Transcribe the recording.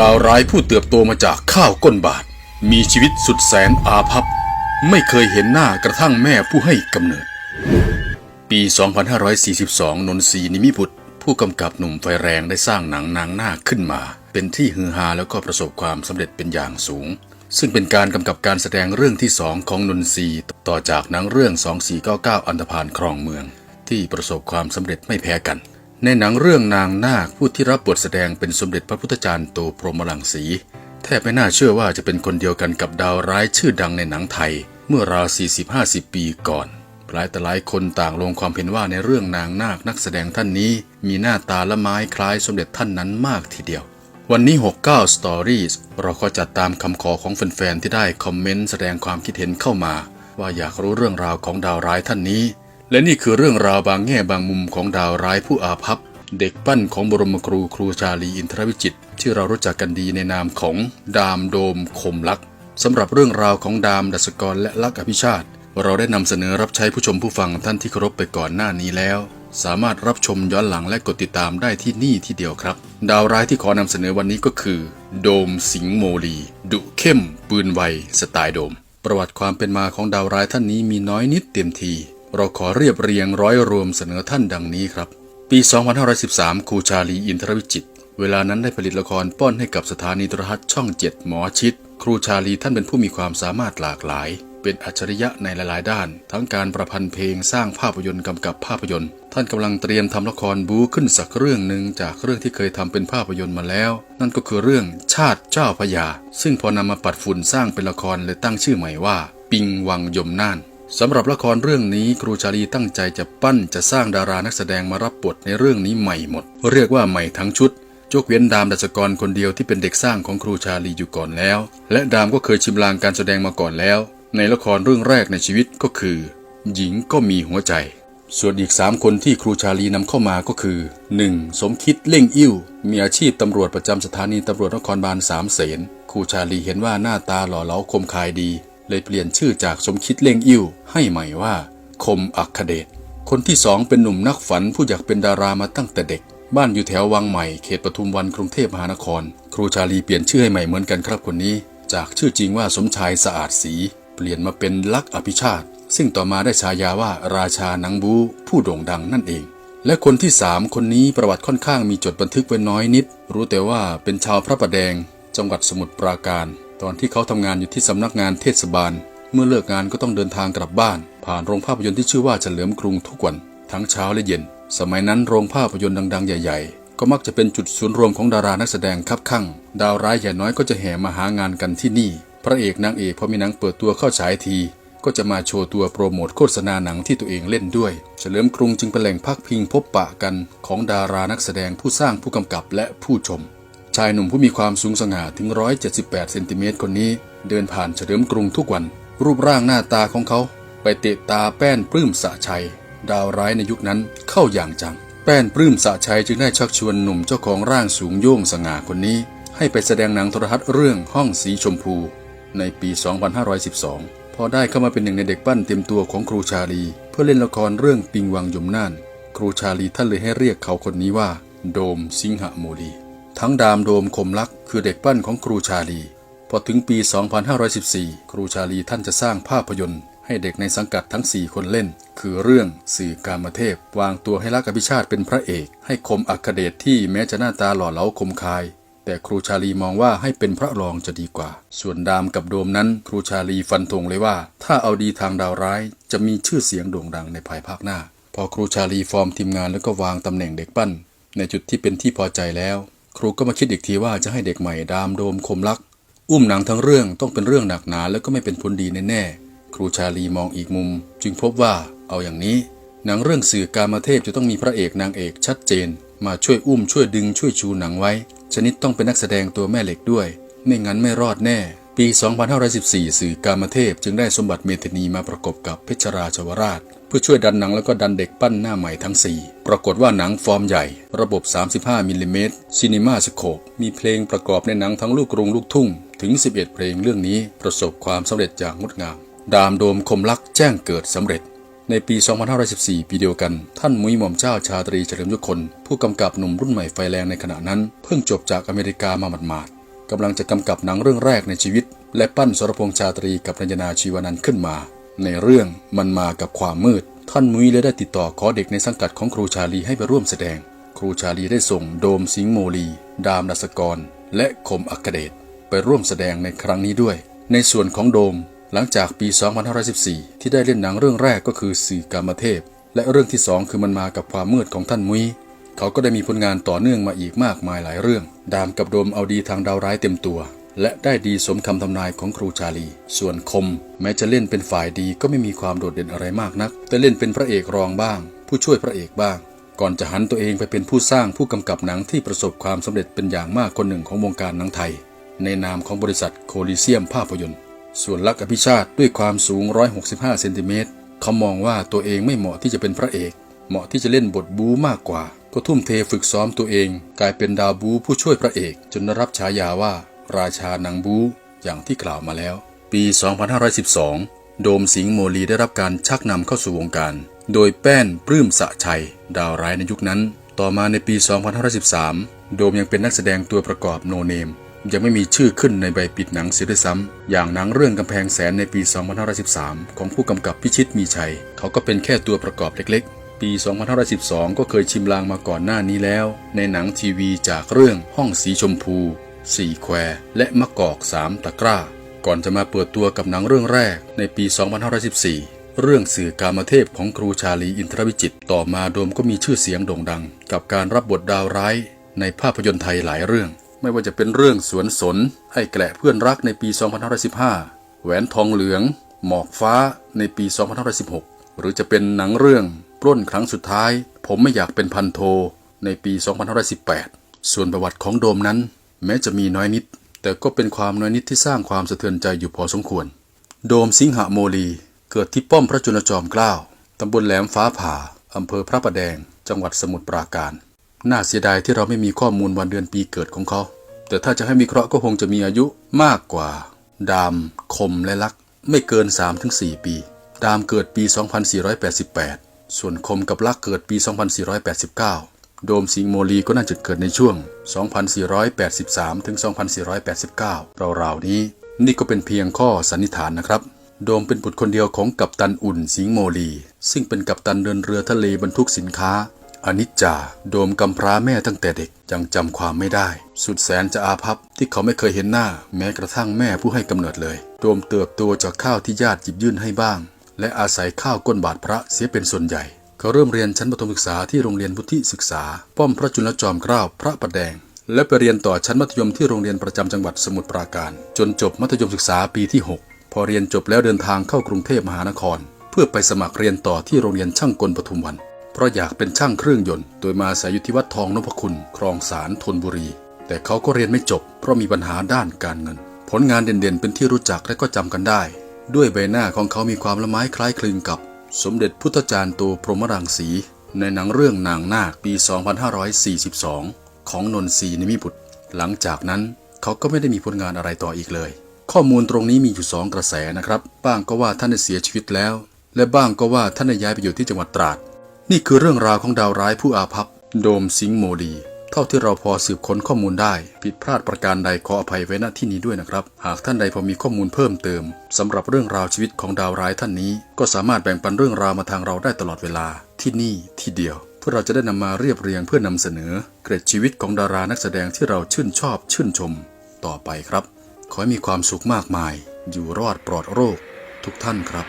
ดาวร้ายผู้เติบโตมาจากข้าวก้นบาท มีชีวิตสุดแสนอาภัพ ไม่เคยเห็นหน้ากระทั่งแม่ผู้ให้กำเนิด ปี 2542 นนทรีนิมิบุตร ผู้กำกับหนุ่มไฟแรงได้สร้างหนังนางหน้าขึ้นมา เป็นที่ฮือฮาแล้วก็ประสบความสำเร็จเป็นอย่างสูง ซึ่งเป็นการกำกับการแสดงเรื่องที่สองของนนทรีต่อจากหนังเรื่อง 2499 อันธพาลครองเมือง ที่ประสบความสำเร็จไม่แพ้กัน ในหนังเรื่องนางนาคผู้ที่รับบทแสดงเป็นสมเด็จพระพุทธจารย์โตพรหมลังสี แทบไม่น่าเชื่อว่าจะเป็นคนเดียวกันกับดาวร้ายชื่อดังในหนังไทย เมื่อราว 40-50 ปีก่อน หลายแต่หลายคนต่างลงความเห็นว่าในเรื่องนางนาคนักแสดงท่านนี้ มีหน้าตาละไม้คล้ายสมเด็จท่านนั้นมากทีเดียว วันนี้ 69 Stories เราก็จัดตามคำขอของแฟนๆที่ได้คอมเมนต์แสดงความคิดเห็นเข้ามา ว่าอยากรู้เรื่องราวของดาวร้ายท่านนี้ และนี่คือเรื่องราวบางแง่บางมุมของดาวร้ายผู้อาภัพ เด็กปั้นของบรมครูครูชาลีอินทรวิจิตที่เรารู้จักกันดีในนามของดามโดมคมลักษ์สำหรับเรื่องราวของดามดัสกรและลักอภิชาติ เราได้นำเสนอรับใช้ผู้ชมผู้ฟังท่านที่เคารพไปก่อนหน้านี้แล้ว สามารถรับชมย้อนหลังและกดติดตามได้ที่นี่ที่เดียวครับ ดาวร้ายที่ขอนำเสนอวันนี้ก็คือ โดมสิงโมลีดุเข้ม ปืนไวสไตล์โดม ประวัติความเป็นมาของดาวร้ายท่านนี้มีน้อยนิดเต็มที เราขอเรียบเรียงร้อยรวมเสนอท่านดังนี้ครับ ปี 2513 ครูชาลีอินทรวิจิต เวลานั้นได้ผลิตละครป้อนให้กับสถานีโทรทัศน์ช่องเจ็ดหมอชิด ครูชาลีท่านเป็นผู้มีความสามารถหลากหลาย เป็นอัจฉริยะในหลายๆ ด้าน ทั้งการประพันธ์เพลงสร้างภาพยนตร์กำกับภาพยนตร์ ท่านกำลังเตรียมทำละครบู๊ขึ้นสักเรื่องหนึ่งจากเรื่องที่เคยทำเป็นภาพยนตร์มาแล้ว นั่นก็คือเรื่องชาติเจ้าพระยา ซึ่งพอนำมาปัดฝุ่นสร้างเป็นละครเลยตั้งชื่อใหม่ว่า ปิงวังยมน่าน สำหรับละครเรื่องนี้ครูชาลีตั้งใจจะปั้นจะสร้างดารานักแสดงมารับบทในเรื่องนี้ใหม่หมด เรียกว่าใหม่ทั้งชุดยกเว้นดามดัชกรคนเดียวที่เป็นเด็กสร้างของครูชาลีอยู่ก่อนแล้ว และดามก็เคยชิมลางการแสดงมาก่อนแล้ว ในละครเรื่องแรกในชีวิตก็คือ หญิงก็มีหัวใจ ส่วนอีก 3 คนที่ครูชาลีนำเข้ามาก็คือ 1. สมคิดเล่งอิ่วมีอาชีพตำรวจประจำสถานีตำรวจนครบาลสามเสนครูชาลีเห็นว่าหน้าตาหล่อเหลาคมคายดี เลยเปลี่ยนชื่อจากสมคิดเล่งอิ่วให้ใหม่ว่า คมอัคเดชคนที่สองเป็นหนุ่มนักฝันผู้อยากเป็นดารามาตั้งแต่เด็ก บ้านอยู่แถววังใหม่เขตปทุมวันกรุงเทพมหานคร ครูชาลีเปลี่ยนชื่อให้ใหม่เหมือนกันครับคนนี้ จากชื่อจริงว่าสมชายสะอาดศรีเปลี่ยนมาเป็นลักอภิชาติ ซึ่งต่อมาได้ฉายาว่าราชาหนังบูผู้โด่งดังนั่นเอง และคนที่สามคนนี้ประวัติค่อนข้างมีจดบันทึกไว้น้อยนิด รู้แต่ว่าเป็นชาวพระประแดง จังหวัดสมุทรปราการ ตอนที่เขาทำงานอยู่ที่สำนักงานเทศบาล เมื่อเลิกงานก็ต้องเดินทางกลับบ้าน ผ่านโรงภาพยนตร์ที่ชื่อว่าเฉลิมกรุงทุกวัน ทั้งเช้าและเย็น สมัยนั้นโรงภาพยนตร์ดัง ๆ ใหญ่ ๆ ก็มักจะเป็นจุดศูนย์รวมของดารานักแสดงคับข้างดาวร้ายใหญ่น้อยก็จะแห่มาหางานกันที่นี่ พระเอกนางเอกพอมีหนังเปิดตัวเข้าฉายทีก็จะมาโชว์ตัวโปรโมทโฆษณาหนังที่ตัวเองเล่นด้วย เฉลิมกรุงจึงเป็นแหล่งพักพิงพบปะกันของดารานักแสดงผู้สร้างผู้กำกับและผู้ชมายหนุ่มผู้มีความสูงสง่าถึง 178 เซนติเมตรคนนี้ เดินผ่านเฉลิมกรุงทุกวัน รูปร่างหน้าตาของเขาไปเตะตาแป้นปลื้มสะชัย ดาวร้ายในยุคนั้นเข้าอย่างจัง แป้นปลื้มสะชัยจึงได้ชักชวนหนุ่มเจ้าของร่างสูงโย่งสง่าคนนี้ ให้ไปแสดงหนังโทรทัศน์เรื่องห้องสีชมพู ในปี 2512 พอได้เข้ามาเป็นหนึ่งในเด็กปั้นเต็มตัวของครูชาลี เพื่อเล่นละครเรื่องปิงวังยมน่าน ครูชาลีท่านเลยให้เรียกเขาคนนี้ว่า โดมสิงหโมลี ทั้งดามโดมคมลักคือเด็กปั้นของครูชาลี พอถึงปี 2514 ครูชาลีท่านจะสร้างภาพยนตร์ให้เด็กในสังกัดทั้ง 4 คนเล่น คือเรื่องสื่อการมเทพ วางตัวให้ลักอภิชาติเป็นพระเอก ให้คมอัคเดชที่แม้จะหน้าตาหล่อเหลาคมคาย แต่ครูชาลีมองว่าให้เป็นพระรองจะดีกว่า ส่วนดามกับโดมนั้น ครูชาลีฟันธงเลยว่า ถ้าเอาดีทางดาวร้าย จะมีชื่อเสียงโด่งดังในภายภาคหน้า พอครูชาลีฟอร์มทีมงานแล้วก็วางตำแหน่งเด็กปั้น ในจุดที่เป็นที่พอใจแล้ว ครูก็มาคิดอีกทีว่าจะให้เด็กใหม่ดามโดมคมลัก อุ้มหนังทั้งเรื่องต้องเป็นเรื่องหนักหนาแล้วก็ไม่เป็นผลดีแน่ๆ ครูชาลีมองอีกมุม จึงพบว่าเอาอย่างนี้ หนังเรื่องสื่อกามเทพจะต้องมีพระเอกนางเอกชัดเจน มาช่วยอุ้มช่วยดึงช่วยชูหนังไว้ ชนิดต้องเป็นนักแสดงตัวแม่เหล็กด้วย ไม่งั้นไม่รอดแน่ ปี 2514 สื่อกามเทพจึงได้สมบัติเมธนีมาประกบกับเพชรราชวราช เพื่อช่วยดันหนังแล้วก็ดันเด็กปั้นหน้าใหม่ทั้ง 4 ปรากฏว่าหนังฟอร์มใหญ่ ระบบ 35มิลลิเมตรซีนิมาสโคปมีเพลงประกอบในหนังทั้งลูกกรุงลูกทุ่ง ถึง 11 เพลงเรื่องนี้ประสบความสำเร็จอย่างงดงาม ดามโดมคมลักแจ้งเกิดสำเร็จ ในปี 2514 ปีเดียวกัน ท่านมุ้ยหม่อมเจ้าชาตรีเฉลิมยุคน ผู้กำกับหนุ่มรุ่นใหม่ไฟแรงในขณะนั้น เพิ่งจบจากอเมริกามาหมาดๆกำลังจะกำกับหนังเรื่องแรกในชีวิต และปั้นสรพงษ์ชาตรีกับรัญนาชีวานันท์ขึ้นมา ในเรื่องมันมากับความมืด ท่านมุ้ยเลยได้ติดต่อขอเด็กในสังกัดของครูชาลีให้ไปร่วมแสดง ครูชาลีได้ส่งโดมสิงห์โมลี ดามดัสกร และคมอัคเดชไปร่วมแสดงในครั้งนี้ด้วย ในส่วนของโดมหลังจากปี 2514 ที่ได้เล่นหนังเรื่องแรกก็คือสื่อกามเทพ และเรื่องที่สองคือมันมากับความมืดของท่านมุ้ยเขาก็ได้มีผลงานต่อเนื่องมาอีกมากมายหลายเรื่อง ดามกับโดมเอาดีทางดาวร้ายเต็มตัว และได้ดีสมคำทำนายของครูชาลี ส่วนคม แม้จะเล่นเป็นฝ่ายดีก็ไม่มีความโดดเด่นอะไรมากนัก แต่เล่นเป็นพระเอกรองบ้าง ผู้ช่วยพระเอกบ้าง ก่อนจะหันตัวเองไปเป็นผู้สร้างผู้กำกับหนังที่ประสบความสำเร็จเป็นอย่างมากคนหนึ่งของวงการหนังไทย ในนามของบริษัทโคลิเซียมภาพยนตร์ ส่วนลักอภิชาติด้วยความสูง 165 เซนติเมตรเขามองว่าตัวเองไม่เหมาะที่จะเป็นพระเอก เหมาะที่จะเล่นบทบู๊มากกว่า ก็ทุ่มเทฝึกซ้อมตัวเอง กลายเป็นดาวบู๊ผู้ช่วยพระเอก จนได้รับฉายาว่า ราชาหนังบูอย่างที่กล่าวมาแล้ว ปี 2512 โดมสิงห์โมลีได้รับการชักนำเข้าสู่วงการ โดยแป้นปลื้มสะชัย ดาวร้ายในยุคนั้น ต่อมาในปี 2513 โดมยังเป็นนักแสดงตัวประกอบโนเนม ยังไม่มีชื่อขึ้นในใบปิดหนังเสียด้วยซ้ำอย่างหนังเรื่องกำแพงแสนในปี 2513 ของผู้กำกับพิชิตมีชัย เขาก็เป็นแค่ตัวประกอบเล็กๆปี 2512 ก็เคยชิมลางมาก่อนหน้านี้แล้ว ในหนังทีวีจากเรื่องห้องสีชมพู สี่แคว และมะกอกสามตะกร้า ก่อนจะมาเปิดตัวกับหนังเรื่องแรกในปี 2514 เรื่องสื่อกามเทพของครูชาลีอินทรวิจิตต่อมาโดมก็มีชื่อเสียงโด่งดัง กับการรับบทดาวร้ายในภาพยนตร์ไทยหลายเรื่อง ไม่ว่าจะเป็นเรื่องสวนสนให้แกละเพื่อนรักในปี 2515 แหวนทองเหลือง หมอกฟ้าในปี 2516 หรือจะเป็นหนังเรื่องปล้นครั้งสุดท้าย ผมไม่อยากเป็นพันโทในปี 2518 ส่วนประวัติของโดมนั้น แม้จะมีน้อยนิด แต่ก็เป็นความน้อยนิดที่สร้างความสะเทือนใจอยู่พอสมควร โดมสิงหโมลีเกิดที่ป้อมพระจุลจอมเกล้าตำบลแหลมฟ้าผ่าอำเภอพระประแดง จังหวัดสมุทรปราการ น่าเสียดายที่เราไม่มีข้อมูลวันเดือนปีเกิดของเขา แต่ถ้าจะให้วิเคราะห์ก็คงจะมีอายุมากกว่า ดาม คมและลัก ไม่เกิน 3-4 ปี ดามเกิดปี 2488 ส่วนคมกับลักเกิดปี 2489 โดมสิงห์โมลีก็น่าจะเกิดในช่วง 2483 ถึง 2489 ราวๆนี้ นี่ก็เป็นเพียงข้อสันนิษฐานนะครับ โดมเป็นบุตรคนเดียวของกัปตันอุ่นสิงห์โมลี ซึ่งเป็นกัปตันเดินเรือทะเลบรรทุกสินค้าอนิจจา โดมกำพร้าแม่ตั้งแต่เด็กยังจำความไม่ได้ สุดแสนจะอาภัพที่เขาไม่เคยเห็นหน้า แม้กระทั่งแม่ผู้ให้กำเนิดเลย โดมเติบโตจากข้าวที่ญาติหยิบยื่นให้บ้าง และอาศัยข้าวก้นบาทพระเสียเป็นส่วนใหญ่ เขาเริ่มเรียนชั้นประถมศึกษาที่โรงเรียนพุทธิศึกษา ป้อมพระจุลจอมเกล้าพระประแดง และไปเรียนต่อชั้นมัธยมที่โรงเรียนประจำจังหวัดสมุทรปราการ จนจบมัธยมศึกษาปีที่ 6 พอเรียนจบแล้วเดินทางเข้ากรุงเทพมหานคร เพื่อไปสมัครเรียนต่อที่โรงเรียนช่างกลปทุมวัน เพราะอยากเป็นช่างเครื่องยนต์ โดยมาอายอยู่ที่วัดทองนพคุณคลองสารธนบุรี แต่เขาก็เรียนไม่จบ เพราะมีปัญหาด้านการเงิน ผลงานเด่นๆ เป็นที่รู้จักและก็จำกันได้ ด้วยใบหน้าของเขามีความละไม้คล้ายคลึงกับ สมเด็จพุทธจารย์โตพรหมรังสี ในหนังเรื่องนางนาคปี 2542 ของนนทรีนิมิบุตร หลังจากนั้นเขาก็ไม่ได้มีผลงานอะไรต่ออีกเลย ข้อมูลตรงนี้มีอยู่สองกระแสนะครับ บ้างก็ว่าท่านได้เสียชีวิตแล้ว และบ้างก็ว่าท่านได้ย้ายไปอยู่ที่จังหวัดตราด นี่คือเรื่องราวของดาวร้ายผู้อาภัพโดมสิงห์โมดี เท่าที่เราพอสืบค้นข้อมูลได้ ผิดพลาดประการใดขออภัยไว้ณที่นี้ด้วยนะครับ หากท่านใดพอมีข้อมูลเพิ่มเติมสำหรับเรื่องราวชีวิตของดาวร้ายท่านนี้ ก็สามารถแบ่งปันเรื่องราวมาทางเราได้ตลอดเวลาที่นี่ที่เดียวเพื่อเราจะได้นำมาเรียบเรียงเพื่อนำเสนอ เกร็ดชีวิตของดารานักแสดงที่เราชื่นชอบชื่นชม ต่อไปครับ ขอให้มีความสุขมากมาย อยู่รอดปลอดโรค ทุกท่านครับ